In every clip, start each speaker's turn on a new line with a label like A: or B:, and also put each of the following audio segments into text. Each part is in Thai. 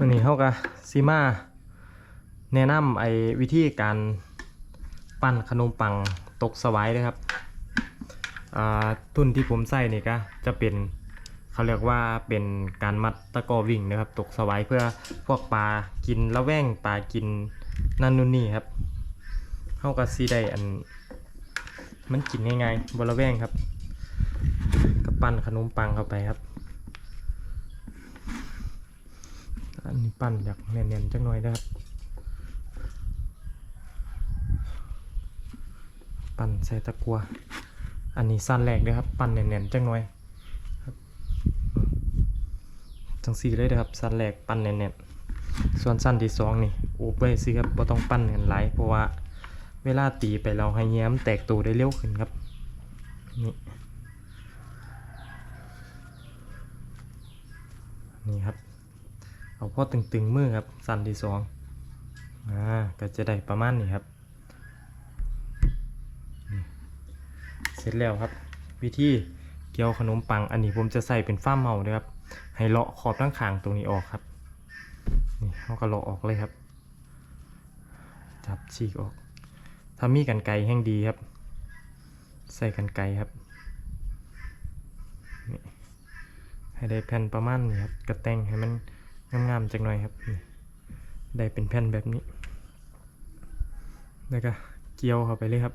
A: วันนี้เขาก็ซีมาแนะนำไอ้วิธีการปั้นขนมปังตกสวายนะครับอ่าทุนที่ผมใส่นี่ก็จะเป็นเขาเรียกว่าเป็นการมัดตะกอวิ่งนะครับ ตกสวายเพื่อพวกปลากินละแวงปลากินนั่นนู่นนี่ครับเขาก็ซีได้อัน มันกินง่ายๆบละแวงครับก็ปั้นขนมปังเข้าไปครับ อันนี้ปั้นอยากแน่นๆจังหน่อยนะครับ ปั้นใส่ตะกัว อันนี้สั้นแรกเลยครับ ปั้นแน่นๆจังหน่อยครับจังสี่เลยนะครับ สั้นแรกปั้นแน่นๆ ส่วนสั้นที่สองนี่โอบไว้สิครับบ่ต้องปั้นกันหลายเพราะว่าเวลาตีไปเราให้แย้มแตกตัวได้เร็วขึ้นครับ นี่นี่ครับ เอาพอตึงๆมือครับสั้นที่สองอ่าก็จะได้ประมาณนี้ครับ เสร็จแล้วครับ วิธีเกี่ยวขนมปังอันนี้ผมจะใส่เป็นฟ้าร์มเมานะครับ ให้เลาะขอบทั้งขางตรงนี้ออกครับนี่เขาก็เลาะออกเลยครับ จับฉีกออก ถ้ามีกันไกแห้งดีครับ ใส่กันไกครับให้ได้แผ่นประมาณนี้ครับกระแต่งให้มัน งามๆจังหน่อยครับ ได้เป็นแผ่นแบบนี้ แล้วก็เกี่ยวเข้าไปเลยครับ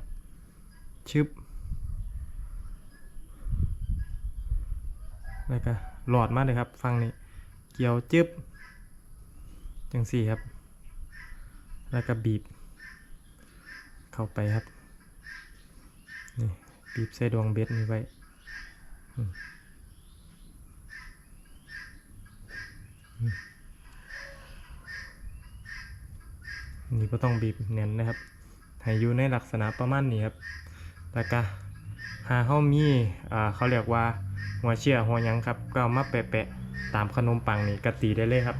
A: ชึบ แล้วก็หลอดมาเลยครับ ฟังนี้เกี่ยวจึบจังสี่ครับ แล้วก็บีบ เข้าไปครับ นี่ บีบใส่ดวงเบ็ดนี้ไว้ นี่ก็ต้องบีบเน้นนะครับ ให้อยู่ในลักษณะประมาณนี้ครับแล้วก็หาเขามีอ่าเขาเรียกว่าหัวเชี่ยหัวยังครับ ก็มาแปะๆตามขนมปังนี่กตีได้เลยครับ